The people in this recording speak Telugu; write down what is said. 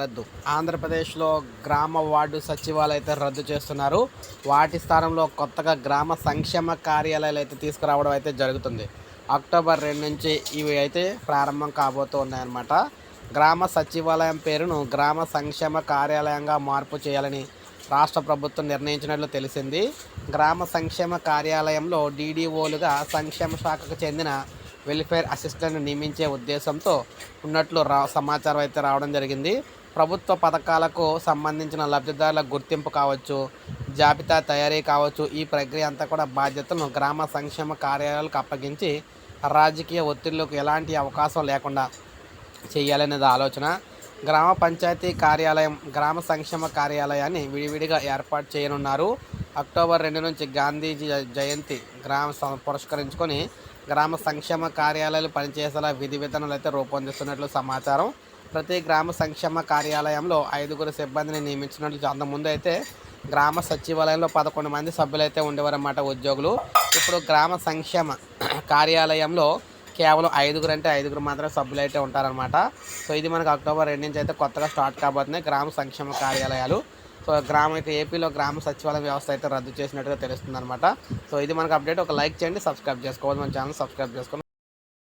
రద్దు. ఆంధ్రప్రదేశ్లో గ్రామ వార్డు సచివాలయాలు అయితే రద్దు చేస్తున్నారు. వాటి స్థానంలో కొత్తగా గ్రామ సంక్షేమ కార్యాలయాలు అయితే తీసుకురావడం అయితే జరుగుతుంది. అక్టోబర్ రెండు నుంచి ఇవి అయితే ప్రారంభం కాబోతూ ఉన్నాయన్నమాట గ్రామ సచివాలయం పేరును గ్రామ సంక్షేమ కార్యాలయంగా మార్పు చేయాలని రాష్ట్ర ప్రభుత్వం నిర్ణయించినట్లు తెలిసింది. గ్రామ సంక్షేమ కార్యాలయంలో డీడీఓలుగా సంక్షేమ శాఖకు చెందిన వెల్ఫేర్ అసిస్టెంట్ నియమించే ఉద్దేశంతో ఉన్నట్లు రా సమాచారం అయితే రావడం జరిగింది. ప్రభుత్వ పథకాలకు సంబంధించిన లబ్ధిదారుల గుర్తింపు కావచ్చు జాబితా తయారీ కావచ్చు ఈ ప్రక్రియ అంతా కూడా బాధ్యతలను గ్రామ సంక్షేమ కార్యాలయాలకు అప్పగించి రాజకీయ ఒత్తిళ్ళకు ఎలాంటి అవకాశం లేకుండా చేయాలనేది ఆలోచన. గ్రామ పంచాయతీ కార్యాలయం గ్రామ సంక్షేమ కార్యాలయాన్ని విడివిడిగా ఏర్పాటు చేయనున్నారు. అక్టోబర్ రెండు నుంచి గాంధీజీ జయంతి గ్రామ పురస్కరించుకొని గ్రామ సంక్షేమ కార్యాలయాలు పనిచేసేలా విధి విధానాలు అయితే రూపొందిస్తున్నట్లు సమాచారం. ప్రతి గ్రామ సంక్షేమ కార్యాలయంలో ఐదుగురు సిబ్బందిని నియమించినట్లు అంతకుముందు అయితే గ్రామ సచివాలయంలో పదకొండు మంది సభ్యులు అయితే ఉండేవారన్నమాట ఉద్యోగులు. ఇప్పుడు గ్రామ సంక్షేమ కార్యాలయంలో కేవలం ఐదుగురు అంటే ఐదుగురు మాత్రమే సభ్యులు అయితే ఉంటారనమాట సో ఇది మనకు అక్టోబర్ రెండు నుంచి అయితే కొత్తగా స్టార్ట్ కాబోతున్నాయి గ్రామ సంక్షేమ కార్యాలయాలు. సో గ్రామ అయితే ఏపీలో గ్రామ సచివాలయ వ్యవస్థ అయితే రద్దు చేసినట్టుగా తెలుస్తుంది అనమాట సో ఇది మనకు అప్డేట్ ఒక లైక్ చేయండి సబ్స్క్రైబ్ చేసుకోవాలి. మన ఛానల్ సబ్స్క్రైబ్ చేసుకోండి.